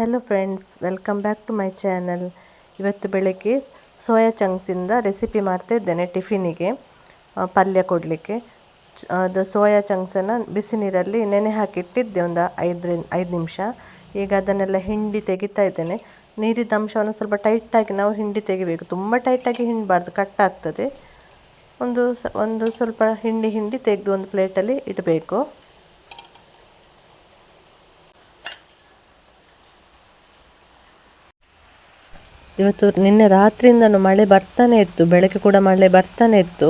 Hello friends welcome back to my channel ಇವತ್ತು ಬೆಳಗ್ಗೆ soya ಚಂಕ್ಸಿಂದ recipe ಮಾಡ್ತಾ ಇದ್ದೇನೆ ಟಿಫಿನಿಗೆ ಪಲ್ಯ ಕೊಡಲಿಕ್ಕೆ. ಅದು ಸೋಯಾ ಚಂಕ್ಸನ್ನು ಬಿಸಿ ನೀರಲ್ಲಿ ನೆನೆ ಹಾಕಿಟ್ಟಿದ್ದೆ ಒಂದು ಐದರಿಂದ ಐದು ನಿಮಿಷ. ಈಗ ಅದನ್ನೆಲ್ಲ ಹಿಂಡಿ ತೆಗಿತಾ ಇದ್ದೇನೆ. ನೀರಿದ ಅಂಶವನ್ನು ಸ್ವಲ್ಪ ಟೈಟಾಗಿ ನಾವು ಹಿಂಡಿ ತೆಗಿಬೇಕು. ತುಂಬ ಟೈಟಾಗಿ ಹಿಂಡಬಾರ್ದು, ಕಟ್ ಆಗ್ತದೆ. ಒಂದು ಒಂದು ಸ್ವಲ್ಪ ಹಿಂಡಿ ಹಿಂಡಿ ತೆಗೆದು ಒಂದು ಪ್ಲೇಟಲ್ಲಿ ಇಡಬೇಕು. ಇವತ್ತು ನಿನ್ನೆ ರಾತ್ರಿಯಿಂದನೂ ಮಳೆ ಬರ್ತಾನೆ ಇತ್ತು, ಬೆಳಗ್ಗೆ ಕೂಡ ಮಳೆ ಬರ್ತಾನೆ ಇತ್ತು.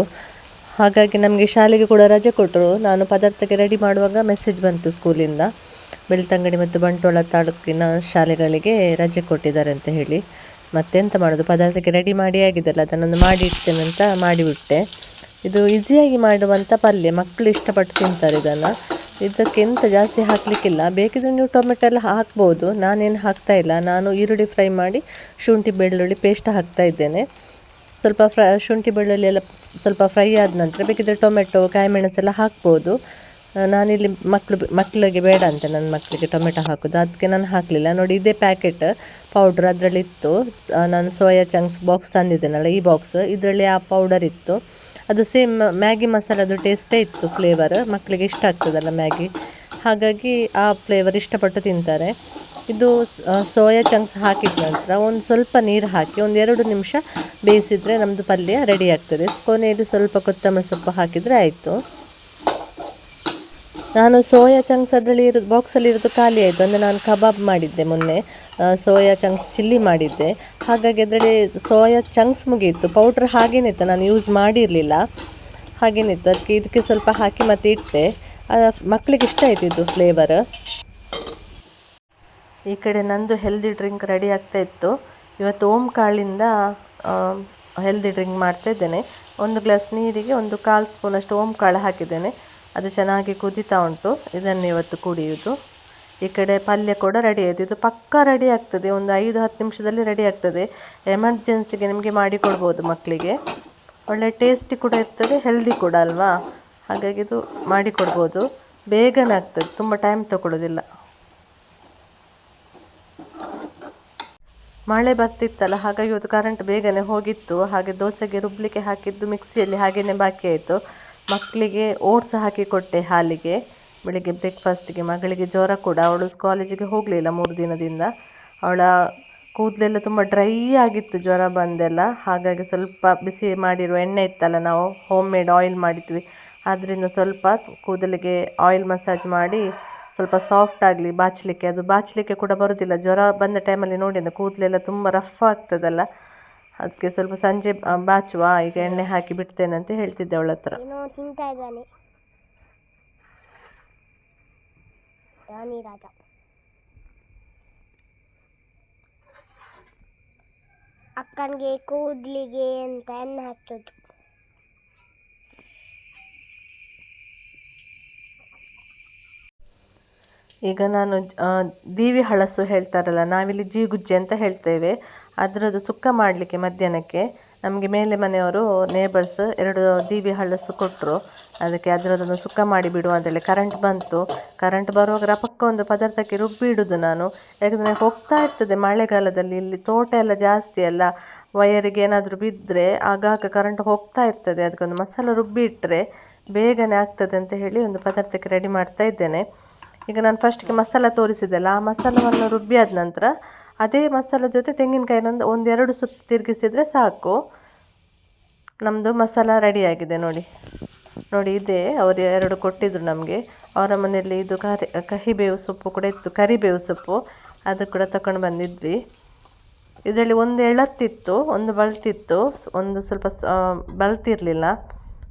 ಹಾಗಾಗಿ ನಮಗೆ ಶಾಲೆಗೆ ಕೂಡ ರಜೆ ಕೊಟ್ಟರು. ನಾನು ಪದಾರ್ಥಕ್ಕೆ ರೆಡಿ ಮಾಡುವಾಗ ಮೆಸೇಜ್ ಬಂತು ಸ್ಕೂಲಿಂದ ಬೆಳ್ತಂಗಡಿ ಮತ್ತು ಬಂಟ್ವಾಳ ತಾಲೂಕಿನ ಶಾಲೆಗಳಿಗೆ ರಜೆ ಕೊಟ್ಟಿದ್ದಾರೆ ಅಂತ ಹೇಳಿ. ಮತ್ತೆಂತ ಮಾಡೋದು? ಪದಾರ್ಥಕ್ಕೆ ರೆಡಿ ಮಾಡಿ ಆಗಿದ್ದಲ್ಲ, ಅದನ್ನೊಂದು ಮಾಡಿ ಇಡ್ತೇನೆ ಅಂತ ಮಾಡಿಬಿಟ್ಟೆ ಇದು ಈಸಿಯಾಗಿ ಮಾಡುವಂಥ ಪಲ್ಯ. ಮಕ್ಕಳು ಇಷ್ಟಪಟ್ಟು ತಿಂತಾರೆ ಇದನ್ನು. ಇದಕ್ಕೆ ಎಂತ ಜಾಸ್ತಿ ಹಾಕಲಿಕ್ಕಿಲ್ಲ. ಬೇಕಿದ್ರೆ ನೀವು ಟೊಮೆಟೊ ಎಲ್ಲ ಹಾಕ್ಬೋದು. ನಾನೇನು ಹಾಕ್ತಾ ಇಲ್ಲ. ನಾನು ಈರುಳ್ಳಿ ಫ್ರೈ ಮಾಡಿ ಶುಂಠಿ ಬೆಳ್ಳುಳ್ಳಿ ಪೇಸ್ಟ್ ಹಾಕ್ತಾ ಇದ್ದೇನೆ. ಸ್ವಲ್ಪ ಫ್ರೈ ಶುಂಠಿ ಬೆಳ್ಳುಳ್ಳಿ ಎಲ್ಲ ಸ್ವಲ್ಪ ಫ್ರೈ ಆದ ನಂತರ ಬೇಕಿದ್ರೆ ಟೊಮೆಟೊ ಕಾಯಿಮೆಣಸೆಲ್ಲ ಹಾಕ್ಬೋದು. ಆ, ನಾನಿಲ್ಲಿ ಮಕ್ಕಳು ಮಕ್ಕಳಿಗೆ ಬೇಡ ಅಂತೆ ನನ್ನ ಮಕ್ಕಳಿಗೆ ಟೊಮೆಟೊ ಹಾಕೋದು. ಅದಕ್ಕೆ ನಾನು ಹಾಕಲಿಲ್ಲ. ನೋಡಿ, ಇದೇ ಪ್ಯಾಕೆಟ್ ಪೌಡ್ರ್ ಅದರಲ್ಲಿ ಇತ್ತು. ನಾನು ಸೋಯಾ ಚಂಕ್ಸ್ ಬಾಕ್ಸ್ ತಂದಿದ್ದೇನಲ್ಲ, ಈ ಬಾಕ್ಸ್ ಇದರಲ್ಲಿ ಆ ಪೌಡರ್ ಇತ್ತು. ಅದು ಸೇಮ್ ಮ್ಯಾಗಿ ಮಸಾಲದು ಟೇಸ್ಟೇ ಇತ್ತು ಫ್ಲೇವರ್ ಮಕ್ಕಳಿಗೆ ಇಷ್ಟ ಆಗ್ತದಲ್ಲ ಮ್ಯಾಗಿ ಹಾಗಾಗಿ ಆ ಫ್ಲೇವರ್ ಇಷ್ಟಪಟ್ಟು ತಿಂತಾರೆ. ಇದು ಸೋಯಾ ಚಂಕ್ಸ್ ಹಾಕಿದ ನಂತರ ಒಂದು ಸ್ವಲ್ಪ ನೀರು ಹಾಕಿ, ಒಂದು ಎರಡು ನಿಮಿಷ ಬೇಯಿಸಿದರೆ ನಮ್ಮದು ಪಲ್ಯ ರೆಡಿ ಆಗ್ತದೆ. ಕೊನೆಯಲ್ಲಿ ಸ್ವಲ್ಪ ಕೊತ್ತಂಬರಿ ಸೊಪ್ಪು ಹಾಕಿದರೆ ಆಯಿತು. ನಾನು ಸೋಯಾ ಚಂಕ್ಸ್ ಅದರಲ್ಲಿ ಇರೋದು ಬಾಕ್ಸಲ್ಲಿ ಇರೋದು ಖಾಲಿ ಆಯಿತು. ಅಂದರೆ ನಾನು ಕಬಾಬ್ ಮಾಡಿದ್ದೆ ಮೊನ್ನೆ. ಸೋಯಾ ಚಂಕ್ಸ್ ಚಿಲ್ಲಿ ಮಾಡಿದ್ದೆ. ಹಾಗಾಗಿ ಅದರಲ್ಲಿ ಸೋಯಾ ಚಂಕ್ಸ್ ಮುಗಿಯಿತು ಪೌಡ್ರ್ ಹಾಗೇನಿತ್ತು ನಾನು ಯೂಸ್ ಮಾಡಿರಲಿಲ್ಲ. ಹಾಗೇನಿತ್ತು ಅದಕ್ಕೆ ಇದಕ್ಕೆ ಸ್ವಲ್ಪ ಹಾಕಿ ಮತ್ತೆ ಇಟ್ಟೆ. ಮಕ್ಕಳಿಗೆ ಇಷ್ಟ ಆಯ್ತು ಇದು ಫ್ಲೇವರ್ ಈ ಕಡೆ ನಂದು ಹೆಲ್ದಿ ಡ್ರಿಂಕ್ ರೆಡಿ ಆಗ್ತಾ ಇತ್ತು. ಇವತ್ತು ಓಮ್ ಕಾಳಿಂದ ಹೆಲ್ದಿ ಡ್ರಿಂಕ್ ಮಾಡ್ತಾ ಇದ್ದೇನೆ. ಒಂದು ಗ್ಲಾಸ್ ನೀರಿಗೆ ಒಂದು ಕಾಲು ಸ್ಪೂನಷ್ಟು ಓಮ್ ಕಾಳು ಹಾಕಿದ್ದೇನೆ. ಅದು ಚೆನ್ನಾಗಿ ಕುದೀತಾ ಉಂಟು. ಇದನ್ನು ಇವತ್ತು ಕುಡಿಯುವುದು ಈ ಕಡೆ ಪಲ್ಯ ಕೂಡ ರೆಡಿ ಆಯಿತು. ಇದು ಪಕ್ಕಾ ರೆಡಿ ಆಗ್ತದೆ. ಒಂದು ಐದು, ಹತ್ತು ನಿಮಿಷದಲ್ಲಿ ರೆಡಿ ಆಗ್ತದೆ. ಎಮರ್ಜೆನ್ಸಿಗೆ ನಿಮಗೆ ಮಾಡಿಕೊಡ್ಬೋದು ಮಕ್ಕಳಿಗೆ ಒಳ್ಳೆ ಟೇಸ್ಟಿ ಕೂಡ ಇರ್ತದೆ ಹೆಲ್ದಿ ಕೂಡ ಅಲ್ವಾ? ಹಾಗಾಗಿ ಇದು ಮಾಡಿ ಕೊಡ್ಬೋದು. ಬೇಗನೆ ಆಗ್ತದೆ. ತುಂಬ ಟೈಮ್ ತಗೊಳ್ಳೋದಿಲ್ಲ ಮಳೆ ಬರ್ತಿತ್ತಲ್ಲ, ಹಾಗಾಗಿ ಇವತ್ತು ಕರೆಂಟ್ ಬೇಗನೆ ಹೋಗಿತ್ತು. ಹಾಗೆ ದೋಸೆಗೆ ರುಬ್ಲಿಕ್ಕೆ ಹಾಕಿದ್ದು, ಮಿಕ್ಸಿಯಲ್ಲಿ ಹಾಗೇನೆ ಬಾಕಿ ಆಯಿತು. ಮಕ್ಕಳಿಗೆ ಓಟ್ಸ್ ಹಾಕಿ ಕೊಟ್ಟೆ ಹಾಲಿಗೆ, ಬೆಳಿಗ್ಗೆ ಬ್ರೇಕ್ಫಾಸ್ಟಿಗೆ ಮಗಳಿಗೆ ಜ್ವರ ಕೂಡ. ಅವಳು ಕಾಲೇಜಿಗೆ ಹೋಗಲಿಲ್ಲ ಮೂರು ದಿನದಿಂದ. ಅವಳ ಕೂದಲೆಲ್ಲ ತುಂಬ ಡ್ರೈ ಆಗಿತ್ತು, ಜ್ವರ ಬಂದೆಲ್ಲ. ಹಾಗಾಗಿ ಸ್ವಲ್ಪ ಬಿಸಿ ಮಾಡಿರುವ ಎಣ್ಣೆ ಇತ್ತಲ್ಲ, ನಾವು ಹೋಮ್ ಮೇಡ್ ಆಯಿಲ್ ಮಾಡಿದ್ವಿ. ಅದರಿಂದ ಸ್ವಲ್ಪ ಕೂದಲಿಗೆ ಆಯಿಲ್ ಮಸಾಜ್ ಮಾಡಿ ಸ್ವಲ್ಪ ಸಾಫ್ಟ್ ಆಗಲಿ ಬಾಚಲಿಕ್ಕೆ. ಅದು ಬಾಚಲಿಕ್ಕೆ ಕೂಡ ಬರೋದಿಲ್ಲ. ಜ್ವರ ಬಂದ ಟೈಮಲ್ಲಿ ನೋಡಿ, ಅಂದರೆ ಕೂದಲೆಲ್ಲ ತುಂಬ ರಫ್ ಆಗ್ತದಲ್ಲ. ಅದಕ್ಕೆ ಸ್ವಲ್ಪ ಸಂಜೆ ಬಾಚುವ ಈಗ ಎಣ್ಣೆ ಹಾಕಿ ಬಿಡ್ತೇನೆ ಅಂತ ಹೇಳ್ತಿದ್ದೆ ಅವಳ ಹತ್ರ. ಅಕ್ಕನಿಗೆ ಕೂದಲಿಗೆ ಅಂತ ಎಣ್ಣೆ ಹಚ್ಚೋದು ಈಗ ನಾನು ದೀವಿ ಹಳಸು ಹೇಳ್ತಾರಲ್ಲ ನಾವಿಲ್ಲಿ ಜೀಗುಜ್ಜೆ ಅಂತ ಹೇಳ್ತೇವೆ. ಅದರದ್ದು ಸುಕ್ಕ ಮಾಡಲಿಕ್ಕೆ ಮಧ್ಯಾಹ್ನಕ್ಕೆ ನಮಗೆ ಮೇಲೆ ಮನೆಯವರು ನೇಬರ್ಸ್ ಎರಡು ದೀವಿ ಹಳಸು ಕೊಟ್ಟರು ಅದಕ್ಕೆ ಅದರದ್ದೊಂದು ಸುಕ್ಕ ಮಾಡಿ ಬಿಡುವ ಅಂತೇಳಿ ಕರೆಂಟ್ ಬಂತು. ಕರೆಂಟ್ ಬರುವಾಗ ರಪಕ್ಕ ಒಂದು ಪದಾರ್ಥಕ್ಕೆ ರುಬ್ಬಿ ಇಡುದು ನಾನು. ಯಾಕಂದರೆ ಹೋಗ್ತಾ ಇರ್ತದೆ ಮಳೆಗಾಲದಲ್ಲಿ, ಇಲ್ಲಿ ತೋಟ ಎಲ್ಲ ಜಾಸ್ತಿ ಅಲ್ಲ. ವಯರಿಗೆ ಏನಾದರೂ ಬಿದ್ದರೆ ಆಗಾಗ ಕರೆಂಟ್ ಹೋಗ್ತಾ ಇರ್ತದೆ. ಅದಕ್ಕೊಂದು ಮಸಾಲ ರುಬ್ಬಿ ಇಟ್ಟರೆ ಬೇಗನೆ ಆಗ್ತದೆ ಅಂತ ಹೇಳಿ ಒಂದು ಪದಾರ್ಥಕ್ಕೆ ರೆಡಿ ಮಾಡ್ತಾ ಇದ್ದೇನೆ. ಈಗ ನಾನು ಫಸ್ಟಿಗೆ ಮಸಾಲ ತೋರಿಸಿದ್ದೆಲ್ಲ, ಆ ಮಸಾಲವನ್ನು ರುಬ್ಬಿ ಆದ ನಂತರ ಅದೇ ಮಸಾಲ ಜೊತೆ ತೆಂಗಿನಕಾಯಿನೊಂದು ಒಂದೆರಡು ಸುತ್ತು ತಿರುಗಿಸಿದರೆ ಸಾಕು. ನಮ್ಮದು ಮಸಾಲ ರೆಡಿಯಾಗಿದೆ ನೋಡಿ. ನೋಡಿ, ಇದೆ. ಅವರು ಎರಡು ಕೊಟ್ಟಿದ್ರು ನಮಗೆ. ಅವರ ಮನೆಯಲ್ಲಿ ಇದು ಕರಿ ಕಹಿಬೇವು ಸೊಪ್ಪು ಕೂಡ ಇತ್ತು. ಕರಿಬೇವು ಸೊಪ್ಪು. ಅದು ಕೂಡ ತಗೊಂಡು ಬಂದಿದ್ವಿ. ಇದರಲ್ಲಿ ಒಂದು ಎಳತ್ತಿತ್ತು, ಒಂದು ಬಲ್ತಿತ್ತು ಸ್- ಒಂದು ಸ್ವಲ್ಪ ಬಲ್ತಿರಲಿಲ್ಲ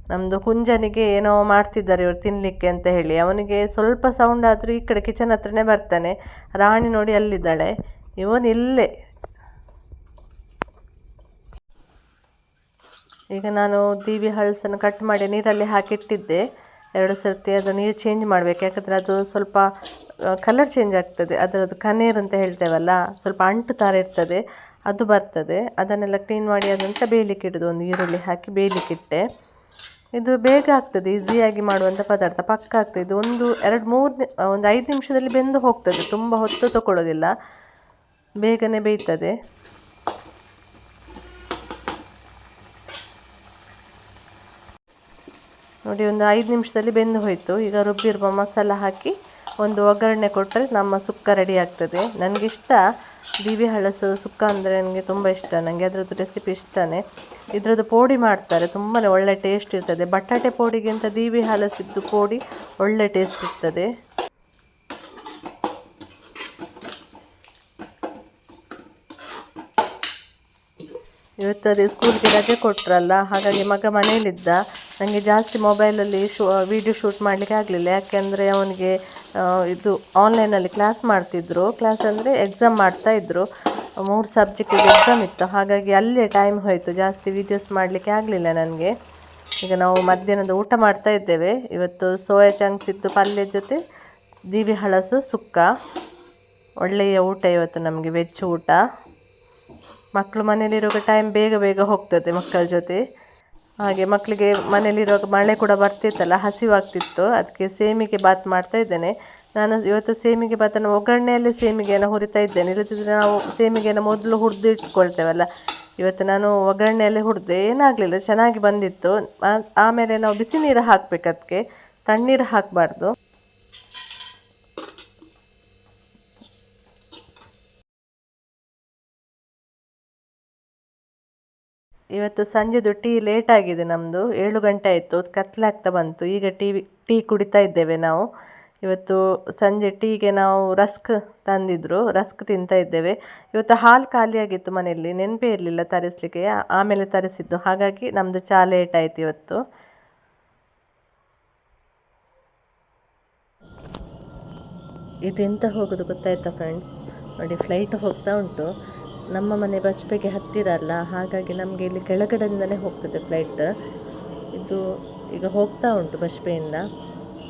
ನಮ್ಮದು ಹುಂಜನಿಗೆ ಏನೋ ಮಾಡ್ತಿದ್ದಾರೆ ಇವರು ತಿನ್ನಲಿಕ್ಕೆ ಅಂತ ಹೇಳಿ. ಅವನಿಗೆ ಸ್ವಲ್ಪ ಸೌಂಡ್ ಆದರೂ ಈ ಕಡೆ ಕಿಚನ್ ಹತ್ರನೇ ಬರ್ತಾನೆ. ರಾಣಿ ನೋಡಿ ಅಲ್ಲಿದ್ದಾಳೆ. ಇವನು ಇಲ್ಲೇ. ಈಗ ನಾನು ದೀವಿ ಹಳಸನ್ನು ಕಟ್ ಮಾಡಿ ನೀರಲ್ಲಿ ಹಾಕಿಟ್ಟಿದ್ದೆ. ಎರಡು ಸರ್ತಿ ಅದು ನೀರು ಚೇಂಜ್ ಮಾಡಬೇಕು. ಯಾಕಂದರೆ ಅದು ಸ್ವಲ್ಪ ಕಲರ್ ಚೇಂಜ್ ಆಗ್ತದೆ. ಅದರದ್ದು ಕನೇರ್ ಅಂತ ಹೇಳ್ತೇವಲ್ಲ, ಸ್ವಲ್ಪ ಅಂಟು ಥರ ಇರ್ತದೆ. ಅದು ಬರ್ತದೆ. ಅದನ್ನೆಲ್ಲ ಕ್ಲೀನ್ ಮಾಡಿ ಅದಂತ ಬೇಯಲಿಕ್ಕೆ ಇಡೋದು. ಒಂದು ಈರುಳ್ಳಿ ಹಾಕಿ ಬೇಯಲಿಕ್ಕೆ ಇಟ್ಟೆ. ಇದು ಬೇಗ ಆಗ್ತದೆ. ಈಸಿಯಾಗಿ ಮಾಡುವಂಥ ಪದಾರ್ಥ. ಪಕ್ಕ ಆಗ್ತದೆ ಇದು ಒಂದು ಎರಡು ಮೂರು ಒಂದು ಐದು ನಿಮಿಷದಲ್ಲಿ ಬೆಂದು ಹೋಗ್ತದೆ. ತುಂಬ ಹೊತ್ತು ತಗೊಳ್ಳೋದಿಲ್ಲ. ಬೇಗನೆ ಬೇಯ್ತದೆ. ನೋಡಿ, ಒಂದು ಐದು ನಿಮಿಷದಲ್ಲಿ ಬೆಂದು ಹೋಯಿತು. ಈಗ ರುಬ್ಬಿರುವ ಮಸಾಲ ಹಾಕಿ ಒಂದು ಒಗ್ಗರಣೆ ಕೊಟ್ಟರೆ ನಮ್ಮ ಸುಕ್ಕ ರೆಡಿ ಆಗ್ತದೆ. ನನಗಿಷ್ಟ ಬೀಬಿ ಹಳಸು ಸುಕ್ಕ ಅಂದರೆ ನನಗೆ ತುಂಬ ಇಷ್ಟ. ನನಗೆ ಅದರದ್ದು ರೆಸಿಪಿ ಇಷ್ಟನೇ. ಇದರದ್ದು ಪೋಡಿ ಮಾಡ್ತಾರೆ. ತುಂಬಾ ಒಳ್ಳೆ ಟೇಸ್ಟ್ ಇರ್ತದೆ. ಬಟಾಟೆ ಪೋಡಿಗಿಂತ ದೀವಿ ಹಲಸಿದ್ದು ಪೋಡಿ ಒಳ್ಳೆ ಟೇಸ್ಟ್ ಇರ್ತದೆ. ಇವತ್ತು ಅದೇ ಸ್ಕೂಲ್ಗೆ ರಜೆ ಕೊಟ್ಟರಲ್ಲ ಹಾಗಾಗಿ ಮಗ ಮನೆಯಲ್ಲಿದ್ದ. ನನಗೆ ಜಾಸ್ತಿ ಮೊಬೈಲಲ್ಲಿ ಶೂ ವಿಡಿಯೋ ಶೂಟ್ ಮಾಡಲಿಕ್ಕೆ ಆಗಲಿಲ್ಲ. ಯಾಕೆಂದರೆ ಅವನಿಗೆ ಇದು ಆನ್ಲೈನಲ್ಲಿ ಕ್ಲಾಸ್ ಮಾಡ್ತಿದ್ರು. ಕ್ಲಾಸ್ ಅಂದರೆ ಎಕ್ಸಾಮ್ ಮಾಡ್ತಾ ಇದ್ರು. ಮೂರು ಸಬ್ಜೆಕ್ಟಿಗೆ ಎಕ್ಸಾಮ್ ಇತ್ತು. ಹಾಗಾಗಿ ಅಲ್ಲೇ ಟೈಮ್ ಹೋಯಿತು. ಜಾಸ್ತಿ ವೀಡಿಯೋಸ್ ಮಾಡಲಿಕ್ಕೆ ಆಗಲಿಲ್ಲ ನನಗೆ. ಈಗ ನಾವು ಮಧ್ಯಾಹ್ನದ ಊಟ ಮಾಡ್ತಾ ಇದ್ದೇವೆ. ಇವತ್ತು ಸೋಯಾ ಚಂಕ್ಸ್ ಇತ್ತು ಪಲ್ಯ ಜೊತೆ ದೀವಿ ಹಳಸು ಸುಕ್ಕ. ಒಳ್ಳೆಯ ಊಟ ಇವತ್ತು ನಮಗೆ ವೆಜ್ ಊಟ. ಮಕ್ಕಳು ಮನೇಲಿರುವಾಗ ಟೈಮ್ ಬೇಗ ಬೇಗ ಹೋಗ್ತದೆ ಮಕ್ಕಳ ಜೊತೆ. ಹಾಗೆ ಮಕ್ಕಳಿಗೆ ಮನೇಲಿರುವಾಗ ಮಳೆ ಕೂಡ ಬರ್ತಿತ್ತಲ್ಲ, ಹಸಿವಾಗ್ತಿತ್ತು. ಅದಕ್ಕೆ ಸೇಮಿಗೆ ಬಾತ್ ಮಾಡ್ತಾ ಇದ್ದೇನೆ. ನಾನು ಇವತ್ತು ಸೇಮಿಗೆ ಬಾತನ್ನು ಒಗ್ಗರಣೆಯಲ್ಲೇ ಸೇಮಿಗೆಯನ್ನು ಹುರಿತಾ ಇದ್ದೇನೆ. ಇಲ್ಲದಿದ್ದರೆ ನಾವು ಸೇಮಿಗೆಯನ್ನು ಮೊದಲು ಹುರಿದು ಇಟ್ಕೊಳ್ತೇವಲ್ಲ. ಇವತ್ತು ನಾನು ಒಗ್ಗರಣೆಯಲ್ಲೇ ಹುರಿದೆ ಏನಾಗಲಿಲ್ಲ, ಚೆನ್ನಾಗಿ ಬಂದಿತ್ತು. ಆಮೇಲೆ ನಾವು ಬಿಸಿ ನೀರು ಹಾಕಬೇಕು ಅದಕ್ಕೆ ತಣ್ಣೀರು ಹಾಕಬಾರ್ದು. ಇವತ್ತು ಸಂಜೆದು ಟೀ ಲೇಟ್ ಆಗಿದೆ ನಮ್ಮದು ಏಳು ಗಂಟೆ ಆಯಿತು. ಕತ್ಲಾಗ್ತಾ ಬಂತು. ಈಗ ಟೀ ಟೀ ಕುಡಿತಾ ಇದ್ದೇವೆ ನಾವು. ಇವತ್ತು ಸಂಜೆ ಟೀಗೆ ನಾವು ರಸ್ಕ್ ತಂದಿದ್ರು. ರಸ್ಕ್ ತಿಂತಾ ಇದ್ದೇವೆ. ಇವತ್ತು ಹಾಲು ಖಾಲಿಯಾಗಿತ್ತು ಮನೆಯಲ್ಲಿ. ನೆನಪೇ ಇರಲಿಲ್ಲ ತರಿಸಲಿಕ್ಕೆ. ಆಮೇಲೆ ತರಿಸಿದ್ದು. ಹಾಗಾಗಿ ನಮ್ಮದು ಚಾ ಲೇಟ್ ಆಯಿತು ಇವತ್ತು. ಇದೆಂತ ಹೋಗೋದು ಗೊತ್ತಾಯ್ತಾ ಫ್ರೆಂಡ್ಸ್ ನೋಡಿ ಫ್ಲೈಟ್ ಹೋಗ್ತಾ ಉಂಟು. ನಮ್ಮ ಮನೆ ಬಜ್ಪೆಗೆ ಹತ್ತಿರ ಅಲ್ಲ ಹಾಗಾಗಿ ನಮಗೆ ಇಲ್ಲಿ ಕೆಳಗಡೆಯಿಂದಲೇ ಹೋಗ್ತದೆ ಫ್ಲೈಟ್ ಇದು ಈಗ ಹೋಗ್ತಾ ಉಂಟು ಬಜ್ಪೆಯಿಂದ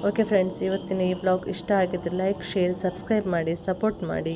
ಓಕೆ ಫ್ರೆಂಡ್ಸ್ ಇವತ್ತಿನ ಈ ಬ್ಲಾಗ್ ಇಷ್ಟ ಆಗಿದ್ದರೆ ಲೈಕ್ ಶೇರ್ ಸಬ್ಸ್ಕ್ರೈಬ್ ಮಾಡಿ ಸಪೋರ್ಟ್ ಮಾಡಿ.